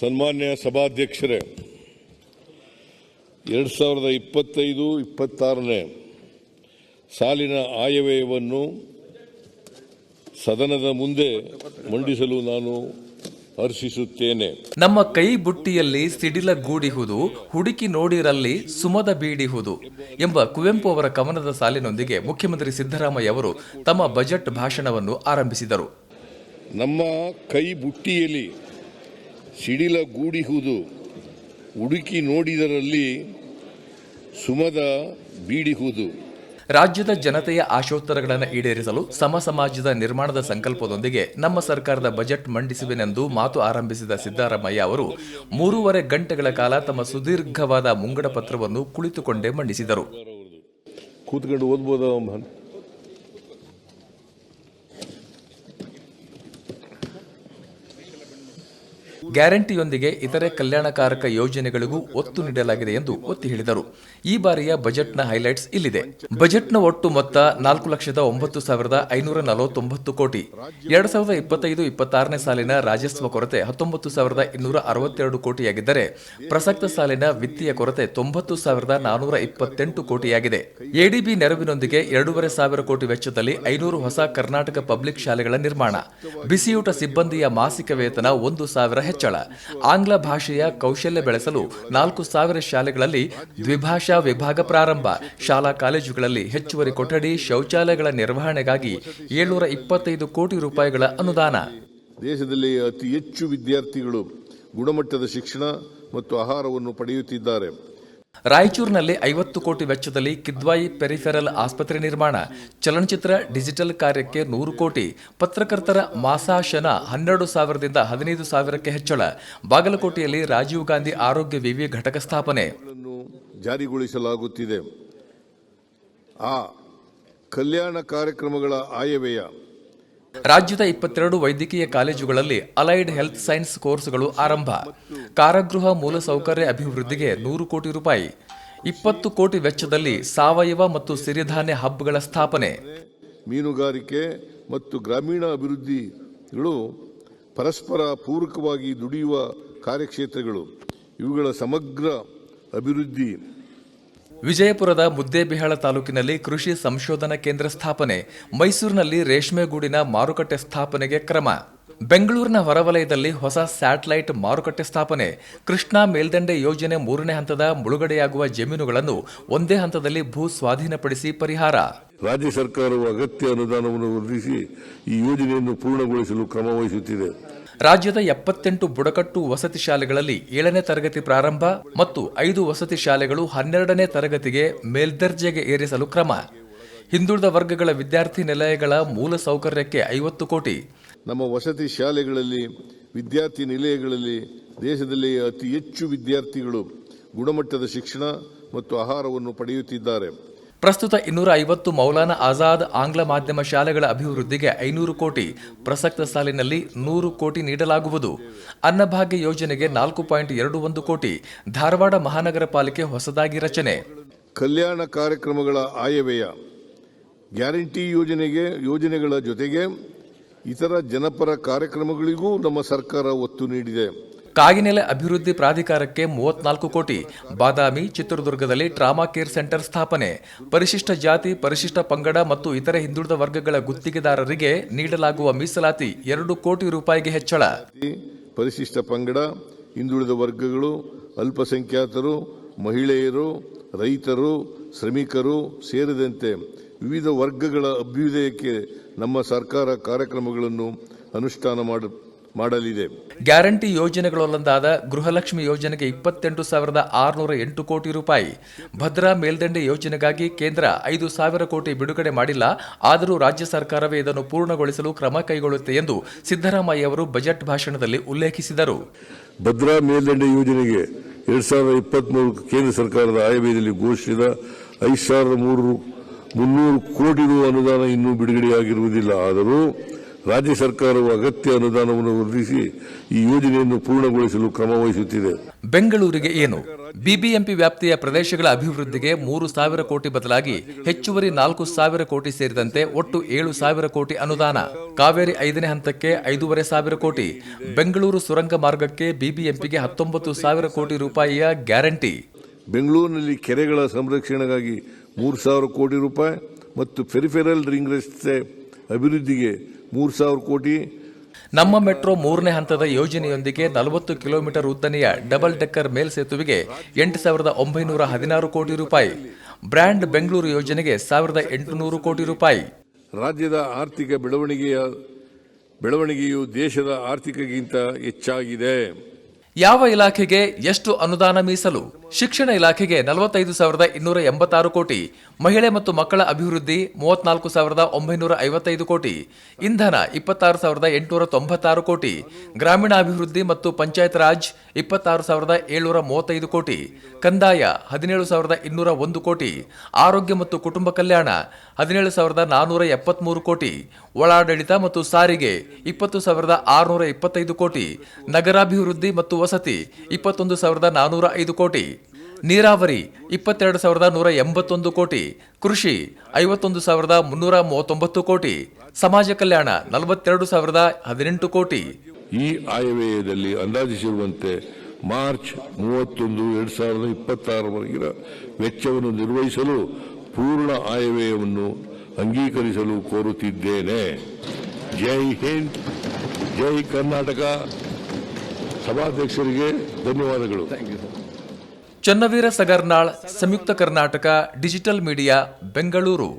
ಸನ್ಮಾನ್ಯ ಸಭಾಧ್ಯಕ್ಷರೇ ಎರಡು ಸಾವಿರದ ಇಪ್ಪತ್ತೈದು ಇಪ್ಪತ್ತಾರನೇ ಸಾಲಿನ ಆಯವ್ಯಯವನ್ನು ಸದನದ ಮುಂದೆ ಮಂಡಿಸಲು ನಾನು ಹರ್ಷಿಸುತ್ತೇನೆ. ನಮ್ಮ ಕೈ ಬುಟ್ಟಿಯಲ್ಲಿ ಸಿಡಿಲ ಗೂಡಿಹುದು ಹುಡುಕಿ ನೋಡಿರಲ್ಲಿ ಸುಮದ ಬೀಡಿಹುದು ಎಂಬ ಕುವೆಂಪು ಅವರ ಕವನದ ಸಾಲಿನೊಂದಿಗೆ ಮುಖ್ಯಮಂತ್ರಿ ಸಿದ್ದರಾಮಯ್ಯ ಅವರು ತಮ್ಮ ಬಜೆಟ್ ಭಾಷಣವನ್ನು ಆರಂಭಿಸಿದರು. ನಮ್ಮ ಕೈ ಬುಟ್ಟಿಯಲ್ಲಿ ಸಿಡಿಲ ಗೂಡಿಹುದು. ಹುಡುಕಿ ನೋಡಿದರಲ್ಲಿ ಸುಮದ ಬೀಡಿಹುದು. ರಾಜ್ಯದ ಜನತೆಯ ಆಶೋತ್ತರಗಳನ್ನು ಈಡೇರಿಸಲು ಸಮ ಸಮಾಜದ ನಿರ್ಮಾಣದ ಸಂಕಲ್ಪದೊಂದಿಗೆ ನಮ್ಮ ಸರ್ಕಾರದ ಬಜೆಟ್ ಮಂಡಿಸುವೆನೆಂದು ಮಾತು ಆರಂಭಿಸಿದ ಸಿದ್ದರಾಮಯ್ಯ ಅವರು ಮೂರುವರೆ ಗಂಟೆಗಳ ಕಾಲ ತಮ್ಮ ಸುದೀರ್ಘವಾದ ಮುಂಗಡ ಪತ್ರವನ್ನು ಕುಳಿತುಕೊಂಡೇ ಮಂಡಿಸಿದರು. ಕೂತ್ಕೊಂಡು ಗ್ಯಾರಂಟಿಯೊಂದಿಗೆ ಇತರೆ ಕಲ್ಯಾಣಕಾರಕ ಯೋಜನೆಗಳಿಗೂ ಒತ್ತು ನೀಡಲಾಗಿದೆ ಎಂದು ಒತ್ತಿ ಹೇಳಿದರು. ಈ ಬಾರಿಯ ಬಜೆಟ್ನ ಹೈಲೈಟ್ಸ್ ಇಲ್ಲಿದೆ. ಬಜೆಟ್ನ ಒಟ್ಟು ಮೊತ್ತ ನಾಲ್ಕು ಲಕ್ಷದ ಒಂಬತ್ತು ಸಾವಿರದ ಐನೂರ ನಲವತ್ತೊಂಬತ್ತು ಕೋಟಿ. ಎರಡ್ ಸಾವಿರದ ಇಪ್ಪತ್ತೈದು ಇಪ್ಪತ್ತಾರನೇ ಸಾಲಿನ ರಾಜಸ್ವ ಕೊರತೆ ಹತ್ತೊಂಬತ್ತು ಸಾವಿರದ ಇನ್ನೂರ ಅರವತ್ತೆರಡು ಕೋಟಿಯಾಗಿದ್ದರೆ ಪ್ರಸಕ್ತ ಸಾಲಿನ ವಿತ್ತೀಯ ಕೊರತೆ ತೊಂಬತ್ತು ಸಾವಿರದ ನಾನೂರ ಇಪ್ಪತ್ತೆಂಟು ಕೋಟಿಯಾಗಿದೆ. ಎಡಿಬಿ ನೆರವಿನೊಂದಿಗೆ ಎರಡೂವರೆ ಸಾವಿರ ಕೋಟಿ ವೆಚ್ಚದಲ್ಲಿ ಐನೂರು ಹೊಸ ಕರ್ನಾಟಕ ಪಬ್ಲಿಕ್ ಶಾಲೆಗಳ ನಿರ್ಮಾಣ. ಬಿಸಿಯೂಟ ಸಿಬ್ಬಂದಿಯ ಮಾಸಿಕ ವೇತನ ಒಂದು ಸಾವಿರ ಹೆಚ್ಚಳ. ಆಂಗ್ಲ ಭಾಷೆಯ ಕೌಶಲ್ಯ ಬೆಳೆಸಲು ನಾಲ್ಕು ಸಾವಿರ ಶಾಲೆಗಳಲ್ಲಿ ದ್ವಿಭಾಷಾ ವಿಭಾಗ ಪ್ರಾರಂಭ. ಶಾಲಾ ಕಾಲೇಜುಗಳಲ್ಲಿ ಹೆಚ್ಚುವರಿ ಕೊಠಡಿ, ಶೌಚಾಲಯಗಳ ನಿರ್ವಹಣೆಗಾಗಿ ಏಳ್ನೂರ ಇಪ್ಪತ್ತೈದು ಕೋಟಿ ರೂಪಾಯಿಗಳ ಅನುದಾನ. ದೇಶದಲ್ಲಿ ಅತಿ ಹೆಚ್ಚು ವಿದ್ಯಾರ್ಥಿಗಳು ಗುಣಮಟ್ಟದ ಶಿಕ್ಷಣ ಮತ್ತು ಆಹಾರವನ್ನು ಪಡೆಯುತ್ತಿದ್ದಾರೆ. ರಾಯಚೂರಿನಲ್ಲಿ ಐವತ್ತು ಕೋಟಿ ವೆಚ್ಚದಲ್ಲಿ ಕಿದ್ವಾಯಿ ಪೆರಿಫೆರಲ್ ಆಸ್ಪತ್ರೆ ನಿರ್ಮಾಣ. ಚಲನಚಿತ್ರ, ಡಿಜಿಟಲ್ ಕಾರ್ಯಕ್ಕೆ ನೂರು ಕೋಟಿ. ಪತ್ರಕರ್ತರ ಮಾಸಾಶನ ಹನ್ನೆರಡು ಸಾವಿರದಿಂದ ಹದಿನೈದು ಸಾವಿರಕ್ಕೆ ಹೆಚ್ಚಳ. ಬಾಗಲಕೋಟೆಯಲ್ಲಿ ರಾಜೀವ್ ಗಾಂಧಿ ಆರೋಗ್ಯ ವಿವಿ ಘಟಕ ಸ್ಥಾಪನೆ. ಜಾರಿಗೊಳಿಸಲಾಗುತ್ತಿದೆ. ಆ ಕಲ್ಯಾಣ ಕಾರ್ಯಕ್ರಮಗಳ ಆಯವ್ಯಯ ರಾಜ್ಯದ ಇಪ್ಪತ್ತೆರಡು ವೈದ್ಯಕೀಯ ಕಾಲೇಜುಗಳಲ್ಲಿ ಅಲೈಡ್ ಹೆಲ್ತ್ ಸೈನ್ಸ್ ಕೋರ್ಸ್ಗಳು ಆರಂಭ. ಕಾರಾಗೃಹ ಮೂಲಸೌಕರ್ಯ ಅಭಿವೃದ್ಧಿಗೆ ನೂರು ಕೋಟಿ ರೂಪಾಯಿ. ಇಪ್ಪತ್ತು ಕೋಟಿ ವೆಚ್ಚದಲ್ಲಿ ಸಾವಯವ ಮತ್ತು ಸಿರಿಧಾನ್ಯ ಹಬ್ಗಳ ಸ್ಥಾಪನೆ. ಮೀನುಗಾರಿಕೆ ಮತ್ತು ಗ್ರಾಮೀಣ ಅಭಿವೃದ್ಧಿಗಳು ಪರಸ್ಪರ ಪೂರಕವಾಗಿ ದುಡಿಯುವ ಕಾರ್ಯಕ್ಷೇತ್ರಗಳು. ಇವುಗಳ ಸಮಗ್ರ ಅಭಿವೃದ್ಧಿ. ವಿಜಯಪುರದ ಮುದ್ದೇಬಿಹಾಳ ತಾಲೂಕಿನಲ್ಲಿ ಕೃಷಿ ಸಂಶೋಧನಾ ಕೇಂದ್ರ ಸ್ಥಾಪನೆ, ಮೈಸೂರಿನಲ್ಲಿ ರೇಷ್ಮೆಗೂಡಿನ ಮಾರುಕಟ್ಟೆ ಸ್ಥಾಪನೆಗೆ ಕ್ರಮ. ಬೆಂಗಳೂರಿನ ಹೊರವಲಯದಲ್ಲಿ ಹೊಸ ಸ್ಯಾಟಲೈಟ್ ಮಾರುಕಟ್ಟೆ ಸ್ಥಾಪನೆ, ಕೃಷ್ಣಾ ಮೇಲ್ದಂಡೆ ಯೋಜನೆ ಮೂರನೇ ಹಂತದ ಮುಳುಗಡೆಯಾಗುವ ಜಮೀನುಗಳನ್ನು ಒಂದೇ ಹಂತದಲ್ಲಿ ಭೂ ಸ್ವಾಧೀನಪಡಿಸಿ ಪರಿಹಾರ. ರಾಜ್ಯ ಸರ್ಕಾರವು ಅಗತ್ಯ ಅನುದಾನವನ್ನು ವರ್ಧಿಸಿ ಈ ಯೋಜನೆಯನ್ನು ಪೂರ್ಣಗೊಳಿಸಲು ಕ್ರಮ ವಹಿಸುತ್ತಿದೆ. ರಾಜ್ಯದ ಎಪ್ಪತ್ತೆಂಟು ಬುಡಕಟ್ಟು ವಸತಿ ಶಾಲೆಗಳಲ್ಲಿ ಏಳನೇ ತರಗತಿ ಪ್ರಾರಂಭ ಮತ್ತು ಐದು ವಸತಿ ಶಾಲೆಗಳು ಹನ್ನೆರಡನೇ ತರಗತಿಗೆ ಮೇಲ್ದರ್ಜೆಗೆ ಏರಿಸಲು ಕ್ರಮ. ಹಿಂದುಳಿದ ವರ್ಗಗಳ ವಿದ್ಯಾರ್ಥಿ ನಿಲಯಗಳ ಮೂಲ ಸೌಕರ್ಯಕ್ಕೆ ಐವತ್ತು ಕೋಟಿ. ನಮ್ಮ ವಸತಿ ಶಾಲೆಗಳಲ್ಲಿ, ವಿದ್ಯಾರ್ಥಿ ನಿಲಯಗಳಲ್ಲಿ ದೇಶದಲ್ಲಿ ಅತಿ ಹೆಚ್ಚು ವಿದ್ಯಾರ್ಥಿಗಳು ಗುಣಮಟ್ಟದ ಶಿಕ್ಷಣ ಮತ್ತು ಆಹಾರವನ್ನು ಪಡೆಯುತ್ತಿದ್ದಾರೆ. ಪ್ರಸ್ತುತ ಇನ್ನೂರ ಐವತ್ತು ಮೌಲಾನಾ ಆಜಾದ್ ಆಂಗ್ಲ ಮಾಧ್ಯಮ ಶಾಲೆಗಳ ಅಭಿವೃದ್ಧಿಗೆ ಐನೂರು ಕೋಟಿ, ಪ್ರಸಕ್ತ ಸಾಲಿನಲ್ಲಿ ನೂರು ಕೋಟಿ ನೀಡಲಾಗುವುದು. ಅನ್ನಭಾಗ್ಯ ಯೋಜನೆಗೆ ನಾಲ್ಕು ಪಾಯಿಂಟ್ ಎರಡು ಒಂದು ಕೋಟಿ, ಧಾರವಾಡ ಮಹಾನಗರ ಪಾಲಿಕೆ ಹೊಸದಾಗಿ ರಚನೆ. ಕಲ್ಯಾಣ ಕಾರ್ಯಕ್ರಮಗಳ ಆಯವ್ಯಯ, ಗ್ಯಾರಂಟಿ ಯೋಜನೆಗೆ, ಯೋಜನೆಗಳ ಜೊತೆಗೆ ಇತರ ಜನಪರ ಕಾರ್ಯಕ್ರಮಗಳಿಗೂ ನಮ್ಮ ಸರ್ಕಾರ ಒತ್ತು ನೀಡಿದೆ. ಕಾಗಿನೆಲೆ ಅಭಿವೃದ್ಧಿ ಪ್ರಾಧಿಕಾರಕ್ಕೆ ಮೂವತ್ನಾಲ್ಕು ಕೋಟಿ, ಬಾದಾಮಿ, ಚಿತ್ರದುರ್ಗದಲ್ಲಿ ಟ್ರಾಮಾ ಕೇರ್ ಸೆಂಟರ್ ಸ್ಥಾಪನೆ, ಪರಿಶಿಷ್ಟ ಜಾತಿ, ಪರಿಶಿಷ್ಟ ಪಂಗಡ ಮತ್ತು ಇತರೆ ಹಿಂದುಳಿದ ವರ್ಗಗಳ ಗುತ್ತಿಗೆದಾರರಿಗೆ ನೀಡಲಾಗುವ ಮೀಸಲಾತಿ ಎರಡು ಕೋಟಿ ರೂಪಾಯಿಗೆ ಹೆಚ್ಚಳ. ಪರಿಶಿಷ್ಟ ಪಂಗಡ, ಹಿಂದುಳಿದ ವರ್ಗಗಳು, ಅಲ್ಪಸಂಖ್ಯಾತರು, ಮಹಿಳೆಯರು, ರೈತರು, ಶ್ರಮಿಕರು ಸೇರಿದಂತೆ ವಿವಿಧ ವರ್ಗಗಳ ಅಭ್ಯುದಯಕ್ಕೆ ನಮ್ಮ ಸರ್ಕಾರ ಕಾರ್ಯಕ್ರಮಗಳನ್ನು ಅನುಷ್ಠಾನ ಮಾಡ- ಮಾಡಲಿದೆ. ಗ್ಯಾರಂಟಿ ಯೋಜನೆಗಳಲ್ಲೊಂದಾದ ಗೃಹಲಕ್ಷ್ಮಿ ಯೋಜನೆಗೆ ಇಪ್ಪತ್ತೆಂಟು ಸಾವಿರದ ಆರುನೂರ ಎಂಟು ಕೋಟಿ ರೂಪಾಯಿ. ಭದ್ರಾ ಮೇಲ್ದಂಡೆ ಯೋಜನೆಗಾಗಿ ಕೇಂದ್ರ ಐದು ಸಾವಿರ ಕೋಟಿ ಬಿಡುಗಡೆ ಮಾಡಿಲ್ಲ. ಆದರೂ ರಾಜ್ಯ ಸರ್ಕಾರವೇ ಇದನ್ನು ಪೂರ್ಣಗೊಳಿಸಲು ಕ್ರಮ ಕೈಗೊಳ್ಳುತ್ತೆ ಎಂದು ಸಿದ್ದರಾಮಯ್ಯ ಅವರು ಬಜೆಟ್ ಭಾಷಣದಲ್ಲಿ ಉಲ್ಲೇಖಿಸಿದರು. ಭದ್ರಾ ಮೇಲ್ದಂಡೆ ಯೋಜನೆಗೆ ಎರಡ್ ಸಾವಿರದ ಇಪ್ಪತ್ಮೂರು ಕೇಂದ್ರ ಸರ್ಕಾರದ ಆಯವ್ಯಯದಲ್ಲಿ ಘೋಷಿಸಿದ ಐದು ಸಾವಿರದ ಮೂರು ಮುನ್ನೂರು ಕೋಟಿ ರು ಅನುದಾನ ಇನ್ನೂ ಬಿಡುಗಡೆಯಾಗಿರುವುದಿಲ್ಲ. ಆದರೂ ರಾಜ್ಯ ಸರ್ಕಾರವು ಅಗತ್ಯ ಅನುದಾನವನ್ನು ವೃದ್ಧಿಸಿ ಈ ಯೋಜನೆಯನ್ನು ಪೂರ್ಣಗೊಳಿಸಲು ಕ್ರಮ ವಹಿಸುತ್ತಿದೆ. ಬೆಂಗಳೂರಿಗೆ ಏನು? ಬಿಬಿಎಂಪಿ ವ್ಯಾಪ್ತಿಯ ಪ್ರದೇಶಗಳ ಅಭಿವೃದ್ಧಿಗೆ ಮೂರು ಸಾವಿರ ಕೋಟಿ ಬದಲಾಗಿ ಹೆಚ್ಚುವರಿ ನಾಲ್ಕು ಸಾವಿರ ಕೋಟಿ ಸೇರಿದಂತೆ ಒಟ್ಟು ಏಳು ಸಾವಿರ ಕೋಟಿ ಅನುದಾನ. ಕಾವೇರಿ ಐದನೇ ಹಂತಕ್ಕೆ ಐದೂವರೆ ಸಾವಿರ ಕೋಟಿ. ಬೆಂಗಳೂರು ಸುರಂಗ ಮಾರ್ಗಕ್ಕೆ ಬಿಬಿಎಂಪಿಗೆ ಹತ್ತೊಂಬತ್ತು ಸಾವಿರ ಕೋಟಿ ರೂಪಾಯಿಯ ಗ್ಯಾರಂಟಿ. ಬೆಂಗಳೂರಿನಲ್ಲಿ ಕೆರೆಗಳ ಸಂರಕ್ಷಣೆಗಾಗಿ ಮೂರು ಸಾವಿರ ಕೋಟಿ ರೂಪಾಯಿ ಮತ್ತು ಪೆರಿಫೆರಲ್ ರಿಂಗ್ ರಸ್ತೆ ಅಭಿವೃದ್ಧಿಗೆ ಮೂರು ಸಾವಿರ ಕೋಟಿ. ನಮ್ಮ ಮೆಟ್ರೋ ಮೂರನೇ ಹಂತದ ಯೋಜನೆಯೊಂದಿಗೆ ನಲವತ್ತು ಕಿಲೋಮೀಟರ್ ಉದ್ದನೆಯ ಡಬಲ್ ಡೆಕ್ಕರ್ ಮೇಲ್ಸೇತುವೆಗೆ ಎಂಟು ಸಾವಿರದ ಒಂಬೈನೂರ ಹದಿನಾರು ಕೋಟಿ ರೂಪಾಯಿ. ಬ್ರ್ಯಾಂಡ್ ಬೆಂಗಳೂರು ಯೋಜನೆಗೆ ಸಾವಿರದ ಎಂಟುನೂರು ಕೋಟಿ ರೂಪಾಯಿ. ರಾಜ್ಯದ ಆರ್ಥಿಕ ಬೆಳವಣಿಗೆಯ ಬೆಳವಣಿಗೆಯು ದೇಶದ ಆರ್ಥಿಕಗಿಂತ ಹೆಚ್ಚಾಗಿದೆ. ಯಾವ ಇಲಾಖೆಗೆ ಎಷ್ಟು ಅನುದಾನ ಮೀಸಲು? ಶಿಕ್ಷಣ ಇಲಾಖೆಗೆ ನಲವತ್ತೈದು ಸಾವಿರದ ಇನ್ನೂರ ಎಂಬತ್ತಾರು ಕೋಟಿ, ಮಹಿಳೆ ಮತ್ತು ಮಕ್ಕಳ ಅಭಿವೃದ್ಧಿ ಮೂವತ್ನಾಲ್ಕು ಸಾವಿರದ ಒಂಬೈನೂರ ಐವತ್ತೈದು ಕೋಟಿ, ಇಂಧನ ಇಪ್ಪತ್ತಾರು ಸಾವಿರದ ಎಂಟುನೂರ ತೊಂಬತ್ತಾರು ಕೋಟಿ, ಗ್ರಾಮೀಣಾಭಿವೃದ್ಧಿ ಮತ್ತು ಪಂಚಾಯತ್ ರಾಜ್ ಇಪ್ಪತ್ತಾರು ಸಾವಿರದ ಏಳ್ನೂರ ಮೂವತ್ತೈದು ಕೋಟಿ, ಕಂದಾಯ ಹದಿನೇಳು ಸಾವಿರದ ಇನ್ನೂರ ಒಂದು ಕೋಟಿ, ಆರೋಗ್ಯ ಮತ್ತು ಕುಟುಂಬ ಕಲ್ಯಾಣ ಹದಿನೇಳು ಸಾವಿರದ ನಾನ್ನೂರ ಎಪ್ಪತ್ಮೂರು ಕೋಟಿ, ಒಳಾಡಳಿತ ಮತ್ತು ಸಾರಿಗೆ ಇಪ್ಪತ್ತು ಸಾವಿರದ ಆರುನೂರ ಇಪ್ಪತ್ತೈದು ಕೋಟಿ, ನಗರಾಭಿವೃದ್ಧಿ ಮತ್ತು ವಸತಿ, ಇಪ್ಪತ್ತೊಂದು ಸಾವಿರದ ನಾನ್ನೂರ ಐದು ಕೋಟಿ. ನೀರಾವರಿ, ಇಪ್ಪತ್ತೆರಡು ಸಾವಿರದ ನೂರ ಎಂಬತ್ತೊಂದು ಕೋಟಿ. ಕೃಷಿ, ಐವತ್ತೊಂದು ಸಾವಿರದ ಮುನ್ನೂರ ಮೂವತ್ತೊಂಬತ್ತು ಕೋಟಿ. ಸಮಾಜ ಕಲ್ಯಾಣ, ನಲವತ್ತೆರಡು ಸಾವಿರದ ಹದಿನೆಂಟು ಕೋಟಿ. ಈ ಆಯವ್ಯಯದಲ್ಲಿ ಅಂದಾಜಿಸಿರುವಂತೆ ಮಾರ್ಚ್ ಮೂವತ್ತೊಂದು, ಎರಡು ಸಾವಿರದ ಇಪ್ಪತ್ತಾರವರೆಗಿನ ವೆಚ್ಚವನ್ನು ನಿರ್ವಹಿಸಲು ಪೂರ್ಣ ಆಯವ್ಯಯವನ್ನು ಅಂಗೀಕರಿಸಲು ಕೋರುತ್ತಿದ್ದೇನೆ. ಜೈ ಹಿಂದ್, ಜೈ ಕರ್ನಾಟಕ. ಸಭಾಧ್ಯಕ್ಷರಿಗೆ ಧನ್ಯವಾದಗಳು. Channaveera Sagarnal Samyukta Karnataka digital media Bengaluru.